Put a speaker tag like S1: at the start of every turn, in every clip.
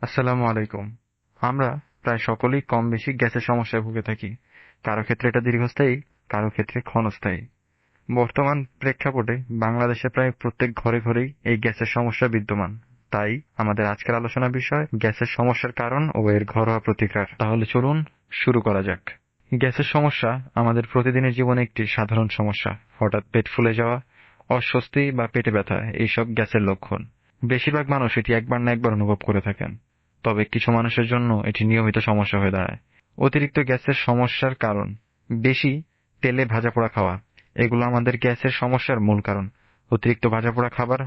S1: আসসালামু আলাইকুম। আমরা প্রায় সকলেই কম বেশি গ্যাসের সমস্যায় ভুগে থাকি। কারও ক্ষেত্রে এটা দীর্ঘস্থায়ী, কারও ক্ষেত্রে ক্ষণস্থায়ী। বর্তমান প্রেক্ষাপটে বাংলাদেশে প্রায় প্রত্যেক ঘরে ঘরেই এই গ্যাসের সমস্যা বিদ্যমান। তাই আমাদের আজকের আলোচনা বিষয় গ্যাসের সমস্যার কারণ ও এর ঘরোয়া প্রতিকার। তাহলে চলুন শুরু করা যাক। গ্যাসের সমস্যা আমাদের প্রতিদিনের জীবনে একটি সাধারণ সমস্যা। হঠাৎ পেট ফুলে যাওয়া, অস্বস্তি বা পেটে ব্যথা, এইসব গ্যাসের লক্ষণ। বেশিরভাগ মানুষ এটি একবার না একবার অনুভব করে থাকেন। তবে কিছু মানুষের জন্য এটি নিয়মিত সমস্যা হয়ে দাঁড়ায়। অতিরিক্ত গ্যাসের সমস্যার কারণ। বেশি তেলে ভাজা পোড়া খাওয়া। এগুলো আমাদের গ্যাসের সমস্যার মূল কারণ। অতিরিক্ত ভাজা পোড়া খাবার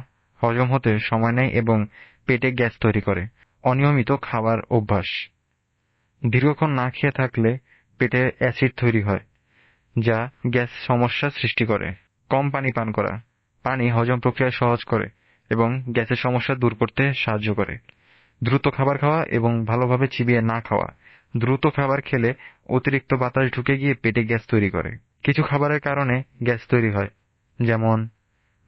S1: হজম হতে সময় নেয় এবং পেটে গ্যাস তৈরি করে। অনিয়মিত খাবার অভ্যাস। দীর্ঘক্ষণ না খেয়ে থাকলে পেটে অ্যাসিড তৈরি হয়, যা গ্যাস সমস্যা সৃষ্টি করে। কম পানি পান করা। পানি হজম প্রক্রিয়া সহজ করে এবং গ্যাসের সমস্যা দূর করতে সাহায্য করে। দ্রুত খাবার খাওয়া এবং ভালোভাবে চিবিয়ে না খাওয়া। দ্রুত খাবার খেলে অতিরিক্ত বাতাস ঢুকে গিয়ে পেটে গ্যাস তৈরি করে। কিছু খাবারের কারণে গ্যাস তৈরি হয়, যেমন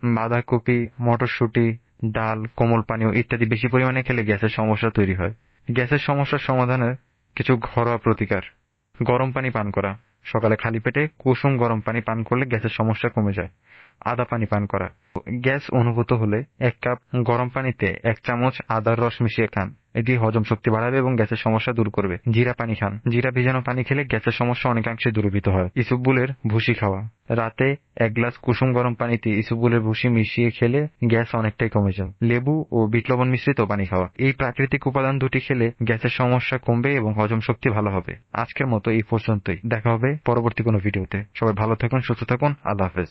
S1: বাঁধাকপি, মটরশুঁটি, ডাল, কোমল পানীয় ইত্যাদি বেশি পরিমাণে খেলে গ্যাসের সমস্যা তৈরি হয়। গ্যাসের সমস্যার সমাধানের কিছু ঘরোয়া প্রতিকার। গরম পানি পান করা। সকালে খালি পেটে কুসুম গরম পানি পান করলে গ্যাসের সমস্যা কমে যায়। আদা পানি পান করা। গ্যাস অনুভূত হলে এক কাপ গরম পানিতে এক চামচ আদার রস মিশিয়ে খান। এটি হজম শক্তি বাড়াবে এবং গ্যাসের সমস্যা দূর করবে। জিরা পানি খান। জিরা ভিজানো পানি খেলে গ্যাসের সমস্যা অনেকাংশে দূরীভূত হয়। ইসুবগুলের ভুসি খাওয়া। রাতে এক গ্লাস কুসুম গরম পানিতে ইসুবগুলের ভুসি মিশিয়ে খেলে গ্যাস অনেকটাই কমে যায়। লেবু ও বিট লবণ মিশ্রিত পানি খাওয়া। এই প্রাকৃতিক উপাদান দুটি খেলে গ্যাসের সমস্যা কমবে এবং হজম শক্তি ভালো হবে। আজকের মতো এই পর্যন্তই। দেখা হবে পরবর্তী কোনো ভিডিওতে। সবাই ভালো থাকুন, সুস্থ থাকুন। আল্লাহ হাফেজ।